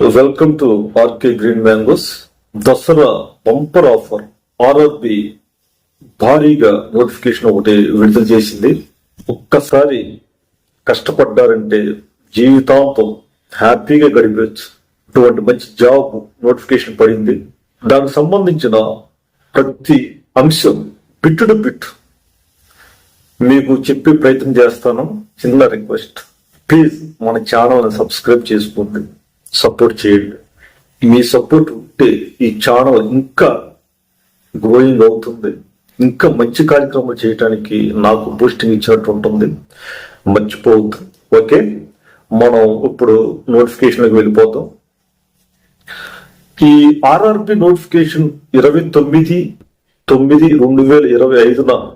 Welcome to R K green mangoes Dasara bumper offer R R B భారీగా notification ఒకటి విడుదల చేసింది. ఒక్కసారి కష్టపడ్డారంటే జీవితాంతం హ్యాపీగా గడిపచ్చు ఇటువంటి మంచి జాబ్ నోటిఫికేషన్ పడింది. దానికి సంబంధించిన ప్రతి అంశం బిట్ టు బిట్ మీకు చెప్పే ప్రయత్నం చేస్తాను. చిన్న రిక్వెస్ట్ ప్లీజ్ మన ఛానల్ని సబ్స్క్రైబ్ చేసుకోండి. సపోర్ట్ చేయండి. మీ సపోర్ట్ ఉంటే ఈ ఛానల్ ఇంకా గ్రోయింగ్ అవుతుంది. ఇంకా మంచి కార్యక్రమం చేయడానికి నాకు బూస్టింగ్ ఇచ్చినట్టు ఉంటుంది. మర్చిపోవద్దు. ఓకే? మనం ఇప్పుడు నోటిఫికేషన్కి వెళ్ళిపోతాం. ఈ ఆర్ఆర్బి నోటిఫికేషన్ ఇరవై తొమ్మిది తొమ్మిది రెండు వేల ఇరవై ఐదున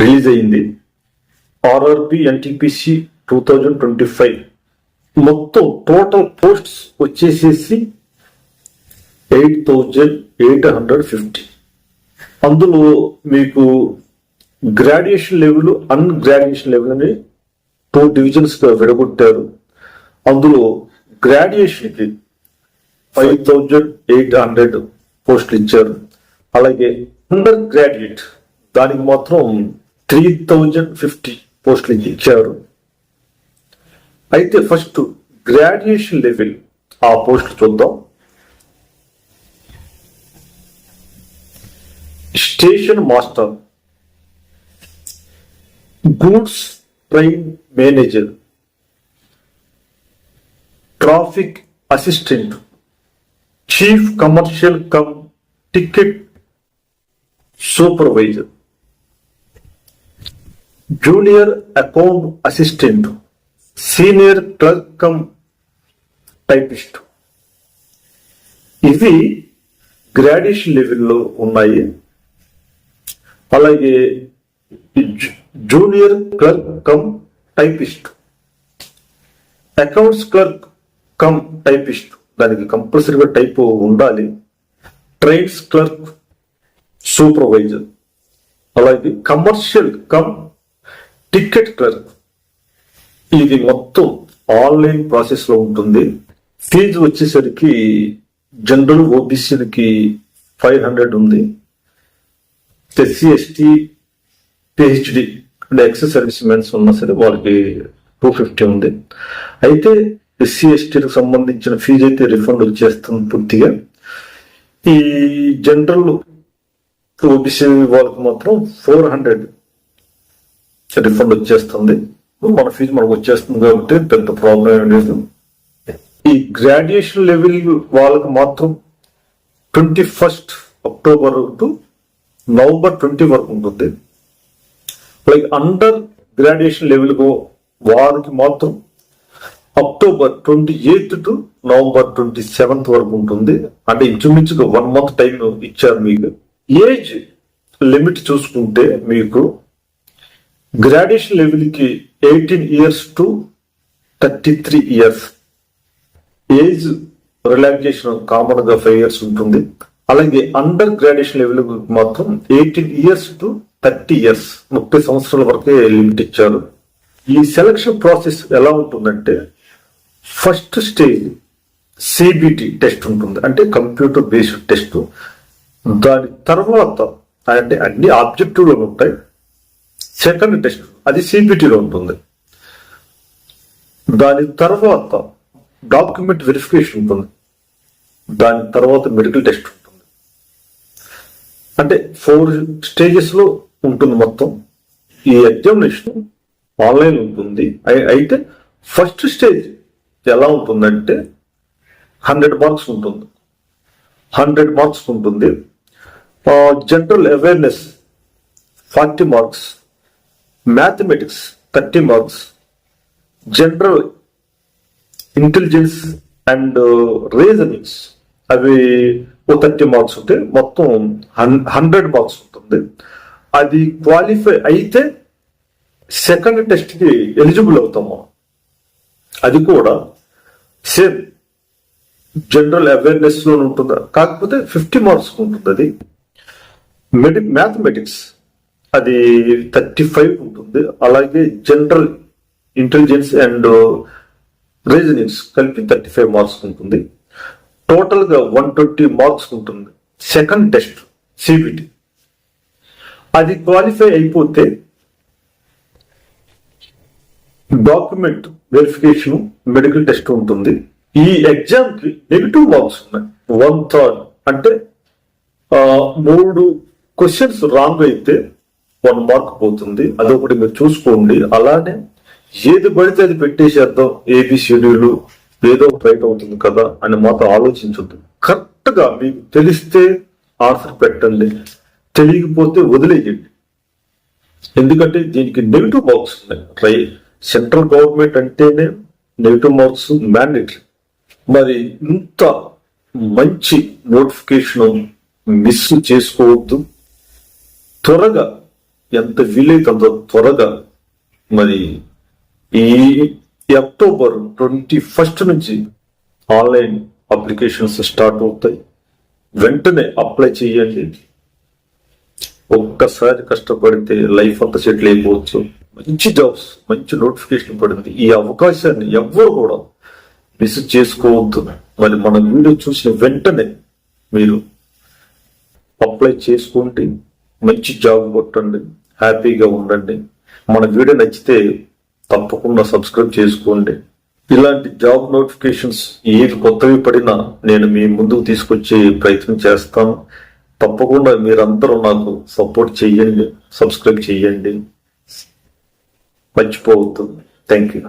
రిలీజ్ అయింది. R R B N T P C two thousand twenty five మొత్తం టోటల్ పోస్ట్స్ వచ్చేసేసి eight thousand eight hundred fifty అందులో మీకు graduation level un graduation level అని టూ డివిజన్స్గా విడగొట్టారు. అందులో గ్రాడ్యుయేషన్కి ఫైవ్ థౌజండ్ ఎయిట్ హండ్రెడ్ పోస్టులు ఇచ్చారు. అలాగే అండర్ గ్రాడ్యుయేట్ దానికి మాత్రం త్రీ థౌజండ్ ఫిఫ్టీ పోస్టులు ఇచ్చారు. అయితే ఫస్ట్ గ్రాడ్యుయేషన్ లెవెల్ ఆ పోస్టులు చూద్దాం. Station master goods train manager traffic assistant chief commercial cum ticket supervisor junior account assistant senior clerk cum typist. ఇవి గ్రాడ్యుయేషన్ లెవెల్లో ఉన్నాయి. అలాగే junior clerk cum typist. Accounts clerk cum typist. దానికి కంపల్సరీగా type ఉండాలి. Trades clerk supervisor. అలాగే commercial cum ticket clerk. ఇది మొత్తం ఆన్లైన్ ప్రాసెస్లో ఉంటుంది. ఫీజు వచ్చేసరికి జనరల్ ఓబీసీలకి ఫైవ్ హండ్రెడ్ ఉంది. S C S T P H D అంటే ఎక్సెస్ సర్వీస్ మెన్స్ ఉన్నా సరే వాళ్ళకి టూ ఫిఫ్టీ ఉంది. అయితే ఎస్సీ ఎస్టీలకు సంబంధించిన ఫీజు అయితే రిఫండ్ వచ్చేస్తుంది పూర్తిగా. ఈ జనరల్ ఓబీసీ వాళ్ళకి మాత్రం ఫోర్ హండ్రెడ్ రిఫండ్ వచ్చేస్తుంది. మన ఫీజు మనకు వచ్చేస్తుంది కాబట్టి పెద్ద ప్రాబ్లం ఏం లేదు ఈ గ్రాడ్యుయేషన్ లెవెల్ వాళ్ళకి మాత్రం twenty first October to November twenty వరకు ఉంటుంది. లైక్ అండర్ గ్రాడ్యుయేషన్ లెవెల్ వారికి మాత్రం October twenty eighth to November twenty seventh వరకు ఉంటుంది. అంటే ఇంచుమించుగా వన్ మంత్ టైం ఇచ్చారు మీకు. ఏజ్ లిమిట్ చూసుకుంటే మీకు గ్రాడ్యుయేషన్ లెవెల్కి eighteen years to thirty three years age relaxation కామన్గా ఫైవ్ ఇయర్స్ ఉంటుంది. అలాగే అండర్ గ్రాడ్యుయేషన్ లెవెల్ మాత్రం eighteen years to thirty years ముప్పై సంవత్సరాల వరకే లిమిట్ ఇచ్చారు. ఈ సెలక్షన్ ప్రాసెస్ ఎలా ఉంటుందంటే ఫస్ట్ స్టేజ్ సిబిటి టెస్ట్ ఉంటుంది. అంటే కంప్యూటర్ బేస్డ్ టెస్ట్ దాని తర్వాత అంటే అన్ని ఆబ్జెక్టివ్లు ఉంటాయి. సెకండ్ టెస్ట్ అది సిబిటిలో ఉంటుంది. దాని తర్వాత డాక్యుమెంట్ వెరిఫికేషన్ ఉంటుంది. దాని తర్వాత మెడికల్ టెస్ట్ ఉంటుంది. అంటే ఫోర్ స్టేజెస్లో ఉంటుంది మొత్తం. ఈ ఎగ్జామినేషన్ ఆన్లైన్ ఉంటుంది. అయితే ఫస్ట్ స్టేజ్ ఎలా ఉంటుందంటే హండ్రెడ్ మార్క్స్ ఉంటుంది. హండ్రెడ్ మార్క్స్ ఉంటుంది. General awareness forty marks mathematics thirty marks general intelligence and reasonings అవి ఓ థర్టీ మార్క్స్ ఉంటాయి మొత్తం హండ్రెడ్ మార్క్స్ ఉంటుంది. అది క్వాలిఫై అయితే సెకండ్ టెస్ట్కి ఎలిజిబుల్ అవుతాము. అది కూడా సేమ్ జనరల్ అవేర్నెస్లో ఉంటుంది. కాకపోతే ఫిఫ్టీ మార్క్స్ ఉంటుంది అది. మెడి మ్యాథమెటిక్స్ అది థర్టీ ఫైవ్ ఉంటుంది. అలాగే జనరల్ ఇంటెలిజెన్స్ అండ్ రీజనింగ్స్ కలిపి థర్టీ ఫైవ్ మార్క్స్ ఉంటుంది టోటల్గా వన్ ట్వంటీ మార్క్స్ ఉంటుంది. Second test C B T అది క్వాలిఫై అయిపోతే డాక్యుమెంట్ వెరిఫికేషన్ మెడికల్ టెస్ట్ ఉంటుంది. ఈ ఎగ్జామ్కి నెగిటివ్ మార్క్స్ ఉన్నాయి. వన్ థర్డ్ అంటే uh, మూడు క్వశ్చన్స్ రాంగ్ అయితే వన్ మార్క్ పోతుంది. అదొకటి మీరు చూసుకోండి. అలానే ఏది పడితే అది పెట్టేసేద్దాం. ఏబి షెడ్యూల్ ఏదో ఒకటి రైట్ అవుతుంది కదా అని మాత్రం ఆలోచించొద్దు. కరెక్ట్గా మీకు తెలిస్తే ఆన్సర్ పెట్టండి. తెలియకపోతే వదిలేయండి. ఎందుకంటే దీనికి నెగిటివ్ మార్క్స్ ఉన్నాయి. రై సెంట్రల్ గవర్నమెంట్ అంటేనే నెగిటివ్ మార్క్స్ మ్యాండేటరీ మరి ఇంత మంచి నోటిఫికేషన్ మిస్ చేసుకోవద్దు. త్వరగా ఎంత వీలైతే అంత త్వరగా. మరి ఈ అక్టోబర్ ట్వంటీ ఫస్ట్ నుంచి ఆన్లైన్ అప్లికేషన్స్ స్టార్ట్ అవుతాయి. వెంటనే అప్లై చేయండి. ఒక్కసారి కష్టపడితే లైఫ్ అంతా సెటిల్ అయిపోవచ్చు. మంచి జాబ్స్ మంచి నోటిఫికేషన్ పడింది. ఈ అవకాశాన్ని ఎవ్వరు కూడా మిస్ చేసుకోవద్దు. మరి మన వీడియో చూసిన వెంటనే మీరు అప్లై చేసుకోండి. మంచి జాబ్ కొట్టండి. హ్యాపీగా ఉండండి. మన వీడియో నచ్చితే తప్పకుండా సబ్స్క్రైబ్ చేసుకోండి. ఇలాంటి జాబ్ నోటిఫికేషన్స్ ఏవి కొత్తవి పడినా నేను మీ ముందుకు తీసుకొచ్చే ప్రయత్నం చేస్తాను. తప్పకుండా మీరందరూ నాకు సపోర్ట్ చేయండి సబ్స్క్రైబ్ చేయండి. మర్చిపోవద్దు. Thank you.